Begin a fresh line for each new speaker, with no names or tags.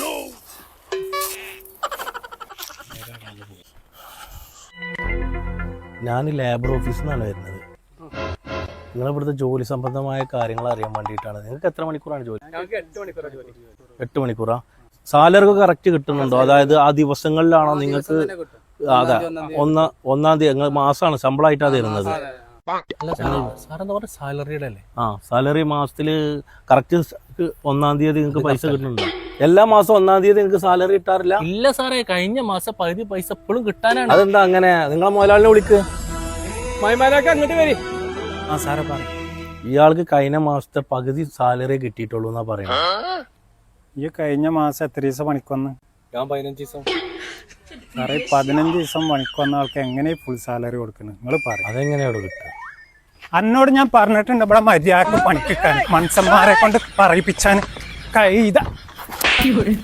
No ഞാൻ labour ഓഫീസിൽ നിന്നാണ് വരുന്നത്. നിങ്ങൾ ഇവിടുത്തെ ജോലി സംബന്ധമായ കാര്യങ്ങൾ അറിയാൻ വേണ്ടിയിട്ടാണ്. നിങ്ങൾക്ക് എത്ര മണിക്കൂറാണ് ജോലി?
എട്ട്
മണിക്കൂറാ സാലറി കറക്റ്റ് കിട്ടുന്നുണ്ടോ? അതായത് ആ ദിവസങ്ങളിലാണോ നിങ്ങൾക്ക് അതെ ഒന്ന ഒന്നാം തീയതി മാസമാണ് ശമ്പളമായിട്ടാണ് തരുന്നത്.
സാലറിയുടെ അല്ലേ
ആ സാലറി മാസത്തിൽ കറക്റ്റ് ഒന്നാം തീയതി നിങ്ങൾക്ക് പൈസ കിട്ടുന്നുണ്ടോ? എല്ലാ മാസം ഒന്നാം തീയതി നിങ്ങൾക്ക് സാലറി കിട്ടാറില്ല?
ഇല്ല സാറേ കഴിഞ്ഞ മാസം പകുതി പൈസ ഇപ്പോഴും കിട്ടാനാണ്.
അതെന്താ അങ്ങനെ? നിങ്ങളെ മുതലാളിനെ വിളിക്ക്.
അങ്ങോട്ട് വരി.
ആ സാറേ പറ
ഇയാൾക്ക് കഴിഞ്ഞ മാസത്തെ പകുതി സാലറി കിട്ടിയിട്ടുള്ളൂ എന്നാ പറയുന്നത്.
ഈ കഴിഞ്ഞ മാസം എത്ര ദിവസം പണിക്കൊന്ന്
ഞാൻ പതിനഞ്ച് ദിവസം.
സാറേ പതിനഞ്ച് ദിവസം പണിക്കൊന്ന ആൾക്ക് എങ്ങനെ ഫുൾ സാലറി കൊടുക്കുന്നത് നിങ്ങൾ പറയും.
അതെങ്ങനെയാണ് കിട്ടുക?
അന്നോട് ഞാൻ പറഞ്ഞിട്ടുണ്ട് ഇവിടെ മര്യാദയ്ക്ക് പണിക്കിട്ടാൻ മനുഷ്യന്മാരെ കൊണ്ട് പറയിപ്പിച്ചാൻ 丢人